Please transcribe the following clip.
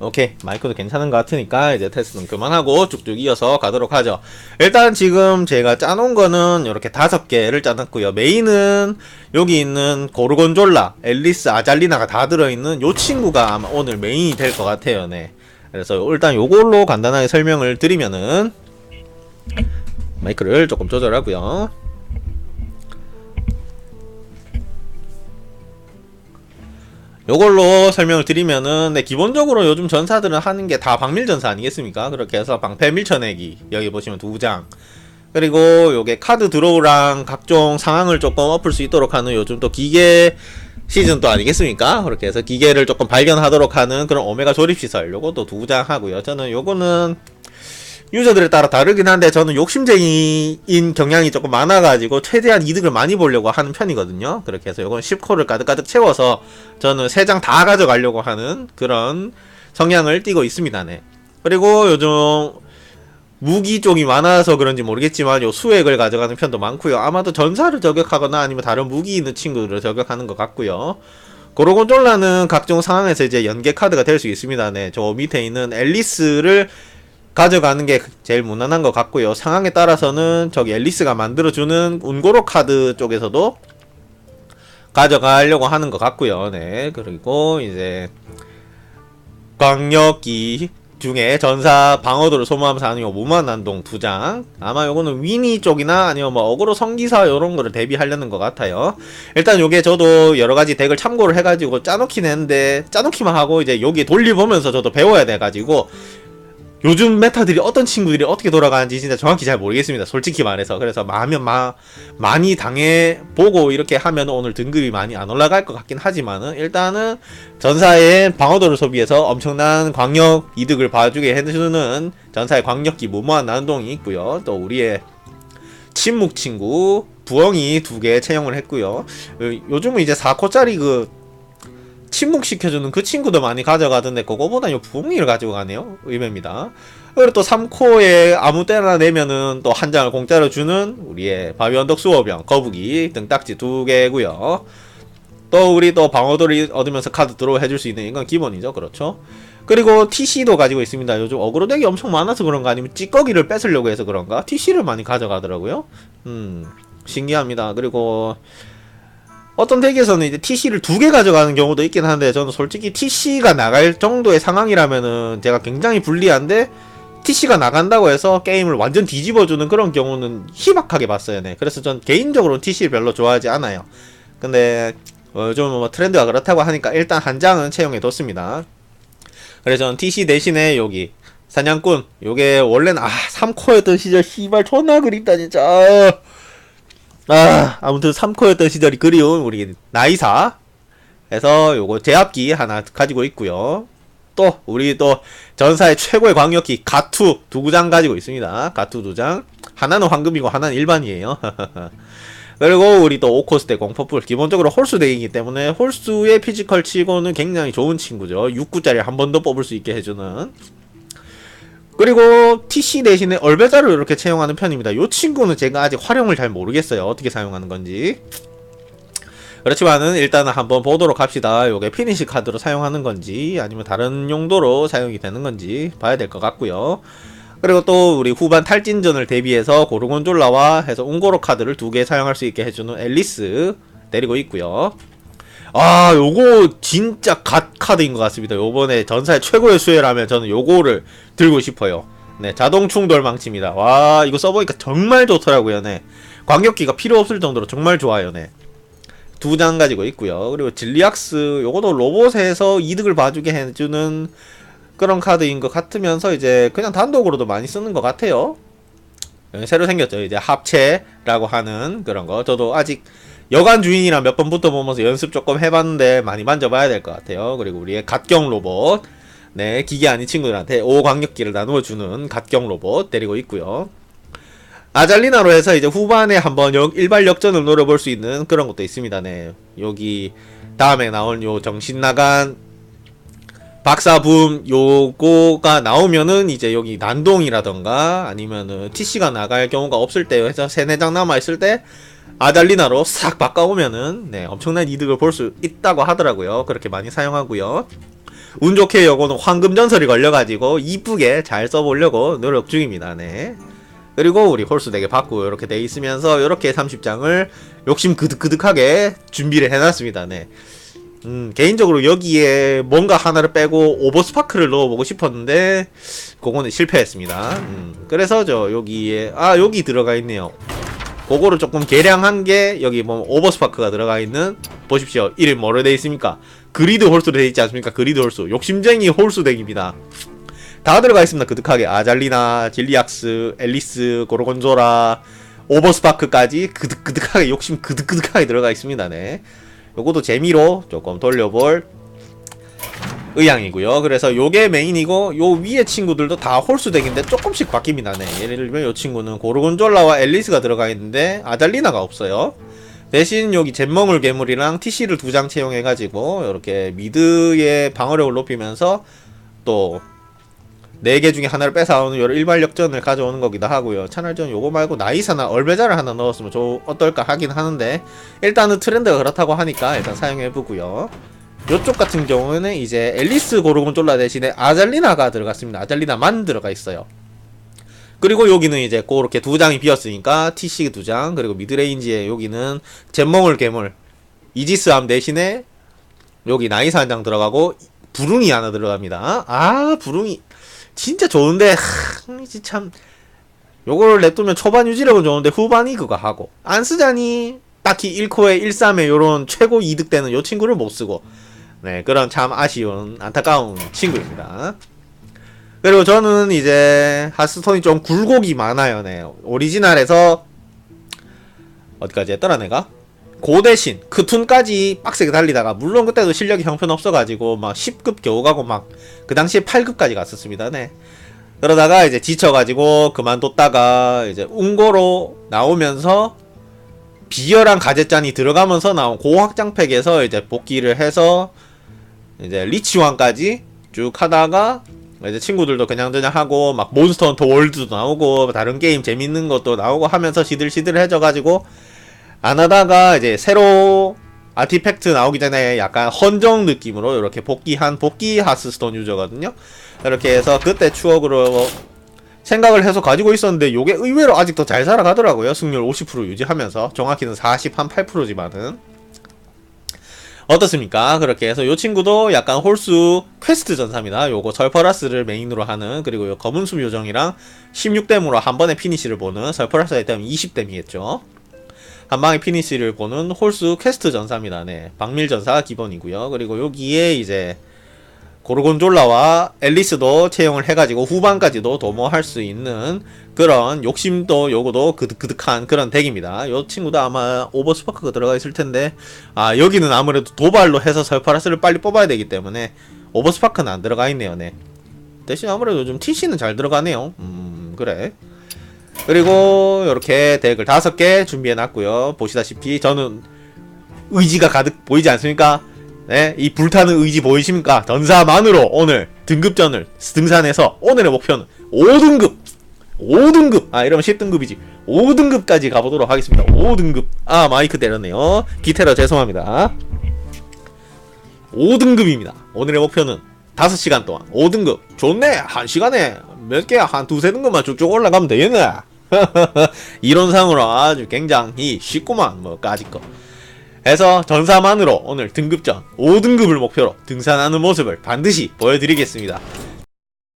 오케이. 마이크도 괜찮은 것 같으니까 이제 테스트는 그만하고 쭉쭉 이어서 가도록 하죠. 일단 지금 제가 짜놓은 거는 이렇게 다섯 개를 짜놨고요. 메인은 여기 있는 고르곤졸라 앨리스 아잘리나가 다 들어있는 요 친구가 아마 오늘 메인이 될 것 같아요. 네. 그래서 일단 요걸로 간단하게 설명을 드리면은 마이크를 조금 조절하고요 요걸로 설명을 드리면은 네, 기본적으로 요즘 전사들은 하는 게 다 방밀 전사 아니겠습니까? 그렇게 해서 방패 밀쳐내기 여기 보시면 두 장. 그리고 요게 카드 드로우랑 각종 상황을 조금 엎을 수 있도록 하는 요즘 또 기계 시즌 또 아니겠습니까? 그렇게 해서 기계를 조금 발견하도록 하는 그런 오메가 조립 시설 요것도 두 장 하고요. 저는 요거는 유저들에 따라 다르긴 한데 저는 욕심쟁이인 경향이 조금 많아가지고 최대한 이득을 많이 보려고 하는 편이거든요. 그렇게 해서 요건 10코를 가득가득 채워서 저는 3장 다 가져가려고 하는 그런 성향을 띠고 있습니다. 네. 그리고 요즘 무기 쪽이 많아서 그런지 모르겠지만 요 수액을 가져가는 편도 많고요. 아마도 전사를 저격하거나 아니면 다른 무기 있는 친구들을 저격하는 것 같고요. 고로곤졸라는 각종 상황에서 이제 연계 카드가 될 수 있습니다. 네. 저 밑에 있는 앨리스를 가져가는 게 제일 무난한 것 같고요. 상황에 따라서는 저기 앨리스가 만들어주는 운고로 카드 쪽에서도 가져가려고 하는 것 같고요. 네. 그리고 이제 광역기 중에 전사 방어도를 소모하면서 하는 요 무만 난동 두 장. 아마 요거는 위니 쪽이나 아니면 뭐 어그로 성기사 요런 거를 대비하려는 것 같아요. 일단 요게 저도 여러 가지 덱을 참고를 해가지고 짜놓긴 했는데 짜놓기만 하고 이제 여기 돌려보면서 저도 배워야 돼가지고 요즘 메타들이 어떤 친구들이 어떻게 돌아가는지 진짜 정확히 잘 모르겠습니다. 솔직히 말해서. 그래서 마면 마, 많이 당해 보고 이렇게 하면 오늘 등급이 많이 안 올라갈 것 같긴 하지만은 일단은 전사의 방어도를 소비해서 엄청난 광역 이득을 봐주게 해주는 전사의 광역기 무모한 난동이 있고요. 또 우리의 침묵 친구 부엉이 두 개 채용을 했고요. 요- 요즘은 이제 4코짜리 그 침묵시켜주는 그 친구도 많이 가져가던데 그거보다 요 부엉이를 가지고 가네요. 의외입니다. 그리고 또 3코에 아무 때나 내면은 또 한 장을 공짜로 주는 우리의 바위 언덕 수호병 거북이 등딱지 두 개고요. 또 우리 또 방어도를 얻으면서 카드 드로우 해줄 수 있는 이건 기본이죠. 그렇죠? 그리고 TC도 가지고 있습니다. 요즘 어그로 덱이 엄청 많아서 그런가 아니면 찌꺼기를 뺏으려고 해서 그런가? TC를 많이 가져가더라고요. 음 신기합니다. 그리고 어떤 덱에서는 이제 TC를 두 개 가져가는 경우도 있긴 한데 저는 솔직히 TC가 나갈 정도의 상황이라면은 제가 굉장히 불리한데 TC가 나간다고 해서 게임을 완전 뒤집어주는 그런 경우는 희박하게 봤어요. 네. 그래서 전 개인적으로 TC를 별로 좋아하지 않아요. 근데 어, 요즘 뭐 트렌드가 그렇다고 하니까 일단 한 장은 채용해 뒀습니다. 그래서 저는 TC 대신에 여기 사냥꾼 요게 원래는 아 3코였던 시절 씨발 존나 그립다 진짜 아. 아, 아무튼 3코였던 시절이 그리운 우리 나이사. 해서 요거 제압기 하나 가지고 있고요. 또 우리 또 전사의 최고의 광역기 가투 두 장 가지고 있습니다. 가투 두 장. 하나는 황금이고 하나는 일반이에요. 그리고 우리 또 오코스 대 공포풀 기본적으로 홀수 덱이기 때문에 홀수의 피지컬 치고는 굉장히 좋은 친구죠. 6구짜리 한 번 더 뽑을 수 있게 해주는 그리고 TC 대신에 얼베자를 이렇게 채용하는 편입니다. 요 친구는 제가 아직 활용을 잘 모르겠어요. 어떻게 사용하는 건지. 그렇지만은 일단은 한번 보도록 합시다. 요게 피니시 카드로 사용하는 건지 아니면 다른 용도로 사용이 되는 건지 봐야 될 것 같고요. 그리고 또 우리 후반 탈진전을 대비해서 고르곤졸라와 해서 웅고로 카드를 두 개 사용할 수 있게 해주는 앨리스 내리고 있고요. 아, 요거 진짜 갓 카드인 것 같습니다. 요번에 전사의 최고의 수혜라면 저는 요거를 들고 싶어요. 네, 자동 충돌 망치입니다. 와, 이거 써보니까 정말 좋더라고요. 네. 광역기가 필요 없을 정도로 정말 좋아요. 네. 두 장 가지고 있고요. 그리고 질리악스, 요것도 로봇에서 이득을 봐주게 해주는 그런 카드인 것 같으면서 이제 그냥 단독으로도 많이 쓰는 것 같아요. 네, 새로 생겼죠. 이제 합체라고 하는 그런 거. 저도 아직 여관 주인이랑 몇 번 붙어보면서 연습 조금 해봤는데 많이 만져봐야 될 것 같아요. 그리고 우리의 갓경 로봇. 네, 기계 아닌 친구들한테 5광역기를 나누어주는 갓경 로봇 데리고 있고요. 아잘리나로 해서 이제 후반에 한번 역, 일발 역전을 노려볼 수 있는 그런 것도 있습니다. 네. 여기 다음에 나온 요 정신 나간 박사붐 요거가 나오면은 이제 여기 난동이라던가 아니면은 TC가 나갈 경우가 없을 때 해서 세네 장 남아 있을 때 아달리나로 싹 바꿔오면은 네 엄청난 이득을 볼 수 있다고 하더라고요. 그렇게 많이 사용하고요. 운 좋게 요거는 황금 전설이 걸려가지고 이쁘게 잘 써보려고 노력 중입니다. 네. 그리고 우리 홀수 4개 받고 이렇게 돼 있으면서 이렇게 30장을 욕심 그득그득하게 준비를 해놨습니다. 네. 음, 개인적으로 여기에 뭔가 하나를 빼고 오버스파크를 넣어보고 싶었는데 그거는 실패했습니다. 음, 그래서 저 여기에 아 여기 들어가 있네요. 그거를 조금 개량한 게 여기 뭐 오버스파크가 들어가 있는 보십시오. 이름 뭐로 돼 있습니까? 그리드 홀수로 돼 있지 않습니까? 그리드 홀수. 욕심쟁이 홀수 덱입니다. 다 들어가 있습니다. 그득하게 아잘리나, 질리악스, 앨리스, 고르곤조라, 오버스파크까지 그득그득하게 욕심 그득그득하게 들어가 있습니다. 네. 요것도 재미로 조금 돌려볼 의향이고요. 그래서 요게 메인이고 요 위에 친구들도 다 홀수 덱인데 조금씩 바뀝니다. 네. 예를 들면 요 친구는 고르곤졸라와 앨리스가 들어가 있는데 아잘리나가 없어요. 대신 여기 jet먹을 괴물이랑 TC를 두 장 채용해가지고 이렇게 미드의 방어력을 높이면서 또 네 개 중에 하나를 뺏어오는 요 일발 역전을 가져오는 거기도 하고요. 차라리 전 요거 말고 나이사나 얼베자를 하나 넣었으면 저 어떨까 하긴 하는데 일단은 트렌드가 그렇다고 하니까 일단 사용해보고요. 요쪽 같은 경우는 이제 앨리스 고르곤졸라 대신에 아잘리나가 들어갔습니다. 아잘리나만 들어가 있어요. 그리고 여기는 이제 그렇게 두 장이 비었으니까 TC 두 장, 그리고 미드레인지에 여기는 jet몽을 괴물 이지스함 대신에 여기 나이사 한 장 들어가고 부릉이 하나 들어갑니다. 아 부릉이 진짜 좋은데 하, 참 요걸 냅두면 초반 유지력은 좋은데 후반이 그거 하고 안 쓰자니 딱히 1코에 1.3에 요런 최고 이득되는 요 친구를 못 쓰고 네 그런 참 아쉬운 안타까운 친구입니다. 그리고 저는 이제 하스톤이 좀 굴곡이 많아요. 네 오리지널에서 어디까지 했더라 내가? 고 대신 크툰까지 빡세게 달리다가 물론 그때도 실력이 형편없어가지고 막 10급 겨우 가고 막 그 당시에 8급까지 갔었습니다. 네. 그러다가 이제 지쳐가지고 그만뒀다가 이제 웅고로 나오면서 비열한 가젯잔이 들어가면서 나온 고확장팩에서 이제 복귀를 해서 이제 리치왕까지 쭉 하다가 이제 친구들도 그냥저냥 하고 막 몬스터 헌터 월드도 나오고 다른 게임 재밌는 것도 나오고 하면서 시들시들해져가지고 안 하다가 이제 새로 아티팩트 나오기 전에 약간 헌정 느낌으로 이렇게 복귀한 복귀 하스스톤 유저거든요. 이렇게 해서 그때 추억으로 생각을 해서 가지고 있었는데 요게 의외로 아직도 잘 살아가더라고요. 승률 50% 유지하면서 정확히는 40, 한 8%지만은 어떻습니까? 그렇게 해서 요 친구도 약간 홀수 퀘스트 전사입니다. 요거 설퍼라스를 메인으로 하는 그리고 요 검은숨 요정이랑 16댐으로 한 번에 피니시를 보는 설퍼라스가 있다면 20댐이겠죠. 한 방에 피니시를 보는 홀수 퀘스트 전사입니다. 네. 박밀 전사가 기본이고요. 그리고 여기에 이제 고르곤졸라와 앨리스도 채용을 해가지고 후반까지도 도모할 수 있는 그런 욕심도 요거도 그득그득한 그런 덱입니다. 요 친구도 아마 오버스파크가 들어가 있을 텐데 아 여기는 아무래도 도발로 해서 설파라스를 빨리 뽑아야 되기 때문에 오버스파크는 안 들어가 있네요. 네. 대신 아무래도 요즘 TC는 잘 들어가네요. 음 그래. 그리고 이렇게 덱을 다섯 개 준비해 놨고요. 보시다시피 저는 의지가 가득 보이지 않습니까? 네, 이 불타는 의지 보이십니까? 전사만으로 오늘 등급전을 등산해서 오늘의 목표는 5등급! 5등급! 아, 이러면 10등급이지. 5등급까지 가보도록 하겠습니다. 5등급. 아, 마이크 때렸네요. 기테러 죄송합니다. 5등급입니다. 오늘의 목표는 5시간 동안 5등급. 좋네! 1시간에 몇 개야? 한 두세 등급만 쭉쭉 올라가면 되겠네. 이론상으로 아주 굉장히 쉽구만, 뭐, 까짓 거. 해서 전사만으로 오늘 등급전 5등급을 목표로 등산하는 모습을 반드시 보여드리겠습니다.